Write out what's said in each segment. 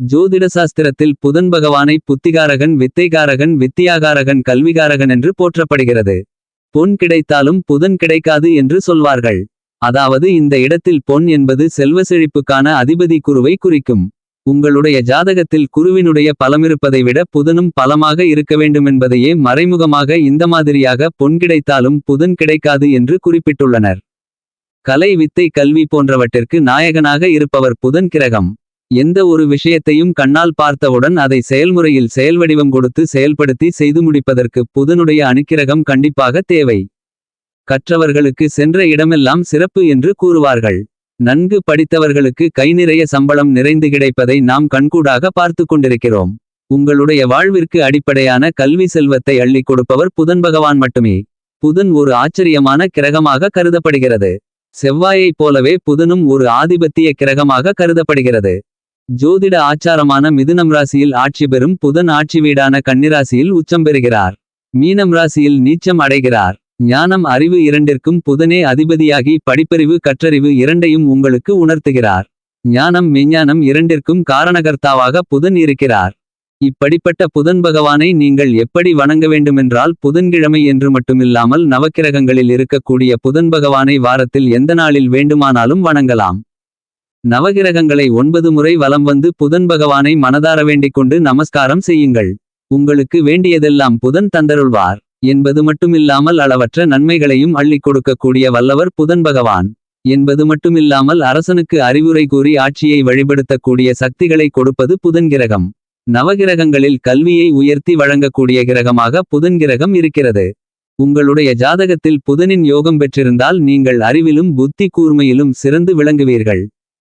ஜோதிட சாஸ்திரத்தில் புதன் பகவானை புத்திகாரகன் வித்தைகாரகன் வித்தியாகாரகன் கல்விகாரகன் என்று போற்றப்படுகிறது. பொன் கிடைத்தாலும் புதன் கிடைக்காது என்று சொல்வார்கள். அதாவது இந்த இடத்தில் பொன் என்பது செல்வ செழிப்புக்கான அதிபதி குருவை குறிக்கும். உங்களுடைய ஜாதகத்தில் குருவினுடைய பலமிருப்பதை விட புதனும் பலமாக இருக்க வேண்டுமென்பதையே மறைமுகமாக இந்த மாதிரியாக பொன் கிடைத்தாலும் புதன் கிடைக்காது என்று குறிப்பிட்டுள்ளனர். கலை வித்தை கல்வி போன்றவற்றிற்கு நாயகனாக இருப்பவர் புதன் கிரகம். எந்த ஒரு விஷயத்தையும் கண்ணால் பார்த்தவுடன் அதை செயல்முறையில் செயல்வடிவம் கொடுத்து செயல்படுத்தி செய்து முடிப்பதற்கு புதனுடைய அணுக்கிரகம் கண்டிப்பாக தேவை. கற்றவர்களுக்கு சென்ற இடமெல்லாம் சிறப்பு என்று கூறுவார்கள். நன்கு படித்தவர்களுக்கு கை நிறைய சம்பளம் நிறைந்து கிடைப்பதை நாம் கண்கூடாக பார்த்து கொண்டிருக்கிறோம். உங்களுடைய வாழ்விற்கு அடிப்படையான கல்வி செல்வத்தை அள்ளிக் கொடுப்பவர் புதன் பகவான் மட்டுமே. புதன் ஒரு ஆச்சரியமான கிரகமாக கருதப்படுகிறது. செவ்வாயைப் போலவே புதனும் ஒரு ஆதிபத்திய கிரகமாக கருதப்படுகிறது. ஜோதிட ஆச்சாரமான மிதுனம் ராசியில் ஆட்சி பெறும் புதன் ஆட்சி வீடான கன்னிராசியில் உச்சம் பெறுகிறார். மீனம் ராசியில் நீச்சம் அடைகிறார். ஞானம் அறிவு இரண்டிற்கும் புதனே அதிபதியாகி படிப்பறிவு கற்றறிவு இரண்டையும் உங்களுக்கு உணர்த்துகிறார். ஞானம் மெஞ்ஞானம் இரண்டிற்கும் காரணகர்த்தாவாக புதன் இருக்கிறார். இப்படிப்பட்ட புதன் பகவானை நீங்கள் எப்படி வணங்க வேண்டுமென்றால் புதன்கிழமை என்று மட்டுமில்லாமல் நவக்கிரகங்களில் இருக்கக்கூடிய புதன் பகவானை வாரத்தில் எந்த நாளில் வேண்டுமானாலும் வணங்கலாம். நவகிரகங்களை ஒன்பது முறை வலம் வந்து புதன் பகவானை மனதார வேண்டிக் கொண்டு நமஸ்காரம் செய்யுங்கள். உங்களுக்கு வேண்டியதெல்லாம் புதன் தந்தருள்வார். என்பது மட்டுமில்லாமல் அளவற்ற நன்மைகளையும் அள்ளிக் கொடுக்கக்கூடிய வல்லவர் புதன் பகவான். என்பது மட்டுமில்லாமல் அரசனுக்கு அறிவுரை கூறி ஆட்சியை வழிபடுத்தக்கூடிய சக்திகளை கொடுப்பது புதன் கிரகம். நவகிரகங்களில் கல்வியை உயர்த்தி வழங்கக்கூடிய கிரகமாக புதன் கிரகம் இருக்கிறது. உங்களுடைய ஜாதகத்தில் புதனின் யோகம் பெற்றிருந்தால் நீங்கள் அறிவிலும் புத்தி கூர்மையிலும் சிறந்து விளங்குவீர்கள்.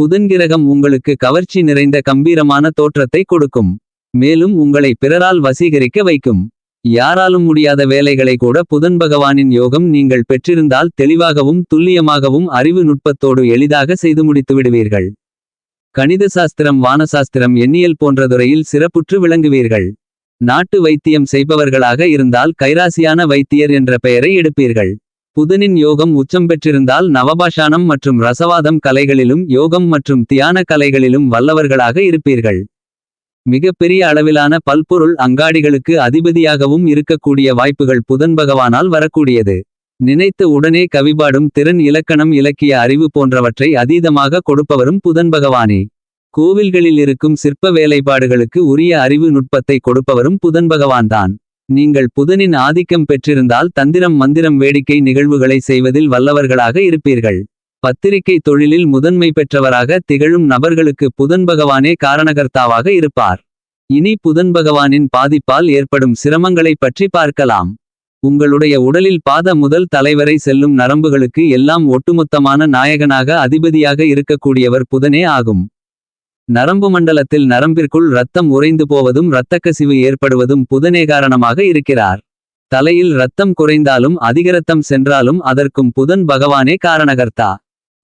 புதன் கிரகம் உங்களுக்கு கவர்ச்சி நிறைந்த கம்பீரமான தோற்றத்தை கொடுக்கும். மேலும் உங்களை பிறரால் வசீகரிக்க வைக்கும். யாராலும் முடியாத வேலைகளை கூட புதன் பகவானின் யோகம் நீங்கள் பெற்றிருந்தால் தெளிவாகவும் துல்லியமாகவும் அறிவு நுட்பத்தோடு எளிதாக செய்து முடித்து விடுவீர்கள். கணித சாஸ்திரம் வானசாஸ்திரம் எண்ணியல் போன்ற துறையில் சிறப்புற்று விளங்குவீர்கள். நாட்டு வைத்தியம் செய்பவர்களாக இருந்தால் கைராசியான வைத்தியர் என்ற பெயரை எடுப்பீர்கள். புதனின் யோகம் உச்சம் பெற்றிருந்தால் நவபாஷானம் மற்றும் ரசவாதம் கலைகளிலும் யோகம் மற்றும் தியான கலைகளிலும் வல்லவர்களாக இருப்பீர்கள். மிகப்பெரிய அளவிலான பல்பொருள் அங்காடிகளுக்கு அதிபதியாகவும் இருக்கக்கூடிய வாய்ப்புகள் புதன் பகவானால் வரக்கூடியது. நினைத்த உடனே கவிபாடும் திறன் இலக்கணம் இலக்கிய அறிவு போன்றவற்றை அதீதமாக கொடுப்பவரும் புதன் பகவானே. கோவில்களில் இருக்கும் சிற்ப வேலைப்பாடுகளுக்கு உரிய அறிவு நுட்பத்தை கொடுப்பவரும் புதன் பகவான்தான். நீங்கள் புதனின் ஆதிக்கம் பெற்றிருந்தால் தந்திரம் மந்திரம் வேடிக்கை நிகழ்வுகளை செய்வதில் வல்லவர்களாக இருப்பீர்கள். பத்திரிகை தொழிலில் முதன்மை பெற்றவராக திகழும் நபர்களுக்கு புதன் பகவானே காரணகர்த்தாவாக இருப்பார். இனி புதன் பகவானின் பாதிப்பால் ஏற்படும் சிரமங்களைப் பற்றி பார்க்கலாம். உங்களுடைய உடலில் பாத முதல் தலைவரை செல்லும் நரம்புகளுக்கு எல்லாம் ஒட்டுமொத்தமான நாயகனாக அதிபதியாக இருக்கக்கூடியவர் புதனே ஆகும். நரம்பு மண்டலத்தில் நரம்பிற்குள் இரத்தம் உறைந்து போவதும் இரத்தக்கசிவு ஏற்படுவதும் புதனே காரணமாக இருக்கிறார். தலையில் இரத்தம் குறைந்தாலும் அதிக ரத்தம் சென்றாலும் அதற்கும் புதன் பகவானே காரணகர்த்தா.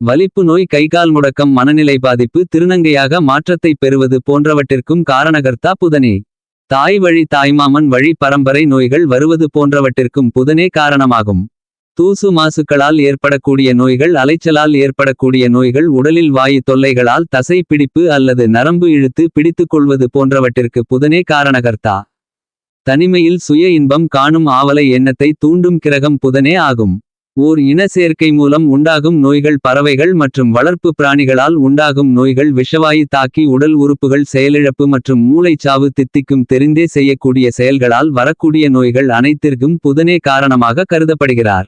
வலிப்பு நோய் கைகால் முடக்கம் மனநிலை பாதிப்பு திருநங்கையாக மாற்றத்தை பெறுவது போன்றவற்றிற்கும் காரணகர்த்தா புதனே. தாய் வழி தாய்மாமன் வழி பரம்பரை நோய்கள் வருவது போன்றவற்றிற்கும் புதனே காரணமாகும். தூசு மாசுக்களால் ஏற்படக்கூடிய நோய்கள் அலைச்சலால் ஏற்படக்கூடிய நோய்கள் உடலில் வாயு தொல்லைகளால் தசை பிடிப்பு அல்லது நரம்பு இழுத்து பிடித்துக் கொள்வது போன்றவற்றிற்கு புதனே காரணகர்த்தா. தனிமையில் சுய இன்பம் காணும் ஆவலை எண்ணத்தை தூண்டும் கிரகம் புதனே ஆகும். ஓர் இன சேர்க்கை மூலம் உண்டாகும் நோய்கள் பறவைகள் மற்றும் வளர்ப்பு பிராணிகளால் உண்டாகும் நோய்கள் விஷவாயு தாக்கி உடல் உறுப்புகள் செயலிழப்பு மற்றும் மூளைச்சாவு தித்திக்கும் தெரிந்தே செய்யக்கூடிய செயல்களால் வரக்கூடிய நோய்கள் அனைத்திற்கும் புதனே காரணமாக கருதப்படுகிறார்.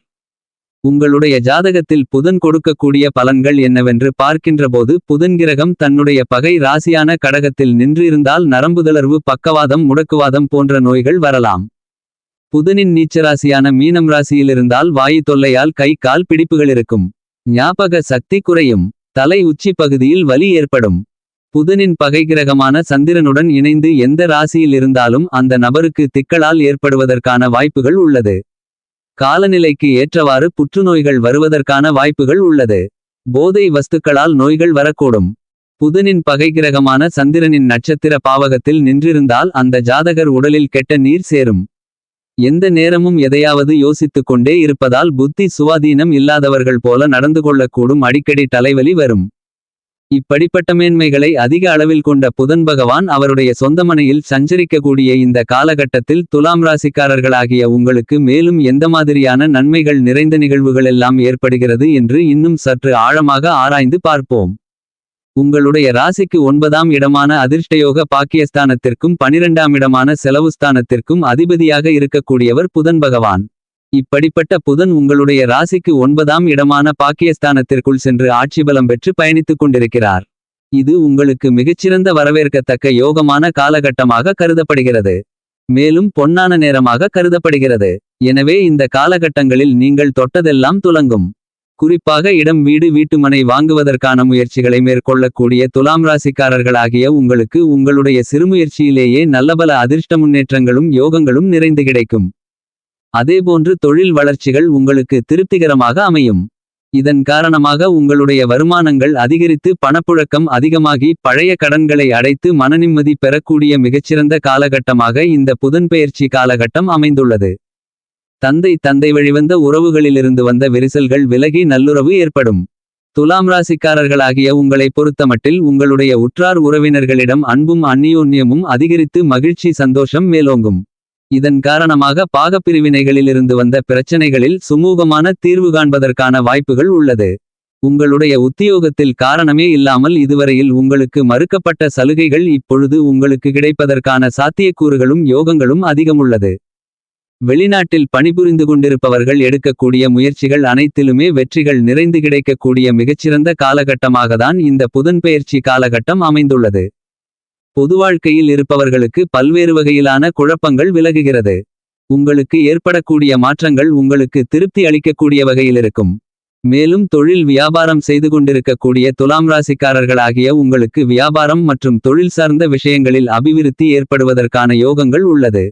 உங்களுடைய ஜாதகத்தில் புதன் கொடுக்கக்கூடிய பலன்கள் என்னவென்று பார்க்கின்றபோது புதன் கிரகம் தன்னுடைய பகை ராசியான கடகத்தில் நின்று இருந்தால் நரம்புதளர்வு பக்கவாதம் முடக்குவாதம் போன்ற நோய்கள் வரலாம். புதனின் நீச்சராசியான மீனம் ராசியிலிருந்தால் வாயு தொல்லையால் கை கால் பிடிப்புகள் இருக்கும். ஞாபக சக்தி குறையும். தலை உச்சி பகுதியில் வலி ஏற்படும். புதனின் பகை கிரகமான சந்திரனுடன் இணைந்து எந்த ராசியில் இருந்தாலும் அந்த நபருக்கு திக்களால் ஏற்படுவதற்கான வாய்ப்புகள் உள்ளது. காலநிலைக்கு ஏற்றவாறு புற்றுநோய்கள் வருவதற்கான வாய்ப்புகள் உள்ளது. போதை வஸ்துக்களால் நோய்கள் வரக்கூடும். புதனின் பகைகிரகமான சந்திரனின் நட்சத்திர பாவகத்தில் நின்றிருந்தால் அந்த ஜாதகர் உடலில் கெட்ட நீர் சேரும். எந்த நேரமும் எதையாவது யோசித்துக் கொண்டே இருப்பதால் புத்தி சுவாதீனம் இல்லாதவர்கள் போல நடந்து கொள்ளக்கூடும் அடிக்கடி தலைவலி வரும். இப்படிப்பட்ட மேன்மைகளை அதிக அளவில் கொண்ட புதன் பகவான் அவருடைய சொந்தமனையில் சஞ்சரிக்கக்கூடிய இந்த காலகட்டத்தில் துலாம் ராசிக்காரர்களாகிய உங்களுக்கு மேலும் எந்த மாதிரியான நன்மைகள் நிறைந்த நிகழ்வுகளெல்லாம் ஏற்படுகிறது என்று இன்னும் சற்று ஆழமாக ஆராய்ந்து பார்ப்போம். உங்களுடைய ராசிக்கு ஒன்பதாம் இடமான அதிர்ஷ்டயோக பாக்கியஸ்தானத்திற்கும் பனிரெண்டாம் இடமான செலவுஸ்தானத்திற்கும் அதிபதியாக இருக்கக்கூடியவர் புதன் பகவான். இப்படிப்பட்ட புதன் உங்களுடைய ராசிக்கு ஒன்பதாம் இடமான பாக்கியஸ்தானத்திற்குள் சென்று ஆட்சிபலம் பெற்று பயணித்துக் கொண்டிருக்கிறார். இது உங்களுக்கு மிகச்சிறந்த வரவேற்கத்தக்க யோகமான காலகட்டமாக கருதப்படுகிறது. மேலும் பொன்னான நேரமாக கருதப்படுகிறது. எனவே இந்த காலகட்டங்களில் நீங்கள் தொட்டதெல்லாம் துலங்கும். குறிப்பாக இடம் வீடு வீட்டுமனை வாங்குவதற்கான முயற்சிகளை மேற்கொள்ளக்கூடிய துலாம் ராசிக்காரர்களாகிய உங்களுக்கு உங்களுடைய சிறுமுயற்சியிலேயே நல்லபல அதிர்ஷ்ட முன்னேற்றங்களும் யோகங்களும் நிறைந்து கிடைக்கும். அதேபோன்று தொழில் வளர்ச்சிகள் உங்களுக்கு திருப்திகரமாக அமையும். இதன் காரணமாக உங்களுடைய வருமானங்கள் அதிகரித்து பணப்புழக்கம் அதிகமாகி பழைய கடன்களை அடைத்து மனநிம்மதி பெறக்கூடிய மிகச்சிறந்த காலகட்டமாக இந்த புதன்பெயர்ச்சி காலகட்டம் அமைந்துள்ளது. தந்தை தந்தை வழிவந்த உறவுகளிலிருந்து வந்த விரிசல்கள் விலகி நல்லுறவு ஏற்படும். துலாம் ராசிக்காரர்களாகிய உங்களை பொறுத்தமட்டில் உங்களுடைய உற்றார் உறவினர்களிடம் அன்பும் அந்நியோன்யமும் அதிகரித்து மகிழ்ச்சி சந்தோஷம் மேலோங்கும். இதன் காரணமாக பாகப்பிரிவினைகளிலிருந்து வந்த பிரச்சனைகளில் சுமூகமான தீர்வு காண்பதற்கான வாய்ப்புகள் உள்ளது. உங்களுடைய உத்தியோகத்தில் காரணமே இல்லாமல் இதுவரையில் உங்களுக்கு மறுக்கப்பட்ட சலுகைகள் இப்பொழுது உங்களுக்கு கிடைப்பதற்கான சாத்தியக்கூறுகளும் யோகங்களும் அதிகமுள்ளது. வெளிநாட்டில் பணிபுரிந்து கொண்டிருப்பவர்கள் எடுக்கக்கூடிய முயற்சிகள் அனைத்திலுமே வெற்றிகள் நிறைந்து கிடைக்கக்கூடிய மிகச்சிறந்த காலகட்டமாகத்தான் இந்த புதன்பெயர்ச்சி காலகட்டம் அமைந்துள்ளது. பொது வாழ்க்கையில் இருப்பவர்களுக்கு பல்வேறு வகையிலான குழப்பங்கள் விலகுகிறது. உங்களுக்கு ஏற்படக்கூடிய மாற்றங்கள் உங்களுக்கு திருப்தி அளிக்கக்கூடிய வகையில் இருக்கும். மேலும் தொழில் வியாபாரம் செய்து கொண்டிருக்கக்கூடிய துலாம் ராசிக்காரர்களாகிய உங்களுக்கு வியாபாரம் மற்றும் தொழில் சார்ந்த விஷயங்களில் அபிவிருத்தி ஏற்படுவதற்கான யோகங்கள் உள்ளது.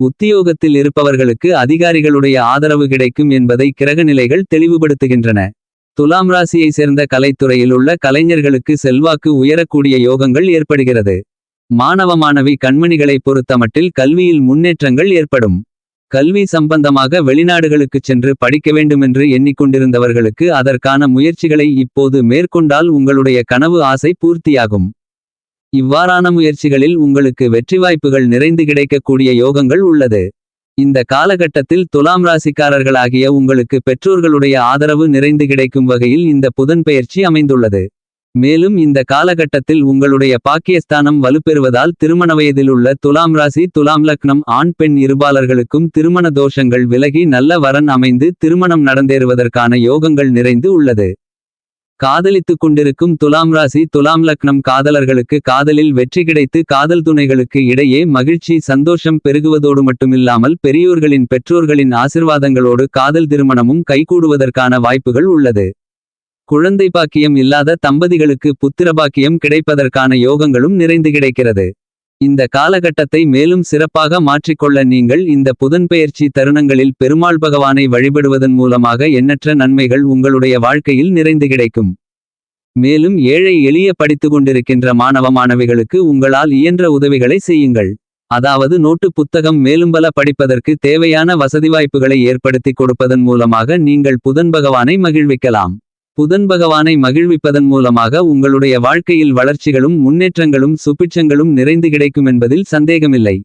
உத்தியோகத்தில் இருப்பவர்களுக்கு அதிகாரிகளுடைய ஆதரவு கிடைக்கும் என்பதை கிரகநிலைகள் தெளிவுபடுத்துகின்றன. துலாம் ராசியை சேர்ந்த கலைத்துறையில் உள்ள கலைஞர்களுக்கு செல்வாக்கு உயரக்கூடிய யோகங்கள் ஏற்படுகிறது. மாணவ மாணவி கண்மணிகளை பொறுத்தமட்டில் கல்வியில் முன்னேற்றங்கள் ஏற்படும். கல்வி சம்பந்தமாக வெளிநாடுகளுக்குச் சென்று படிக்க வேண்டுமென்று எண்ணிக்கொண்டிருந்தவர்களுக்கு அதற்கான முயற்சிகளை இப்போது மேற்கொண்டால் உங்களுடைய கனவு ஆசை பூர்த்தியாகும். இவ்வாறான முயற்சிகளில் உங்களுக்கு வெற்றி வாய்ப்புகள் நிறைந்து கிடைக்கக்கூடிய யோகங்கள் உள்ளது. இந்த காலகட்டத்தில் துலாம் ராசிக்காரர்களாகிய உங்களுக்கு பெற்றோர்களுடைய ஆதரவு நிறைந்து கிடைக்கும் வகையில் இந்த புதன்பெயர்ச்சி அமைந்துள்ளது. மேலும் இந்த காலகட்டத்தில் உங்களுடைய பாக்கியஸ்தானம் வலுப்பெறுவதால் திருமண வயதிலுள்ள துலாம் ராசி துலாம் லக்னம் ஆண் பெண் இருபாலர்களுக்கும் திருமண தோஷங்கள் விலகி நல்ல வரன் அமைந்து திருமணம் நடந்தேறுவதற்கான யோகங்கள் நிறைந்து உள்ளது. காதலித்துக் கொண்டிருக்கும் துலாம் ராசி துலாம் லக்னம் காதலர்களுக்கு காதலில் வெற்றி கிடைத்து காதல் துணைகளுக்கு இடையே மகிழ்ச்சி சந்தோஷம் பெருகுவதோடு மட்டுமில்லாமல் பெரியோர்களின் பெற்றோர்களின் ஆசிர்வாதங்களோடு காதல் திருமணமும் கைகூடுவதற்கான வாய்ப்புகள் உள்ளது. குழந்தை பாக்கியம் இல்லாத தம்பதிகளுக்கு புத்திரபாக்கியம் கிடைப்பதற்கான யோகங்களும் நிறைந்து கிடைக்கிறது. இந்த காலகட்டத்தை மேலும் சிறப்பாக மாற்றிக்கொள்ள நீங்கள் இந்த புதன்பெயர்ச்சி தருணங்களில் பெருமாள் பகவானை வழிபடுவதன் மூலமாக எண்ணற்ற நன்மைகள் உங்களுடைய வாழ்க்கையில் நிறைந்து கிடைக்கும். மேலும் ஏழை எளிய படித்துக் கொண்டிருக்கின்ற மாணவ மாணவிகளுக்கு உங்களால் இயன்ற உதவிகளை செய்யுங்கள். அதாவது நோட்டு புத்தகம் மேலும் பல படிப்பதற்கு தேவையான வசதி வாய்ப்புகளை ஏற்படுத்தி கொடுப்பதன் மூலமாக நீங்கள் புதன் பகவானை மகிழ்விக்கலாம். புதன் பகவானை மகிழ்விப்பதன் மூலமாக உங்களுடைய வாழ்க்கையில் வளர்ச்சிகளும் முன்னேற்றங்களும் சுபிட்சங்களும் நிறைந்து கிடைக்கும் என்பதில் சந்தேகமில்லை.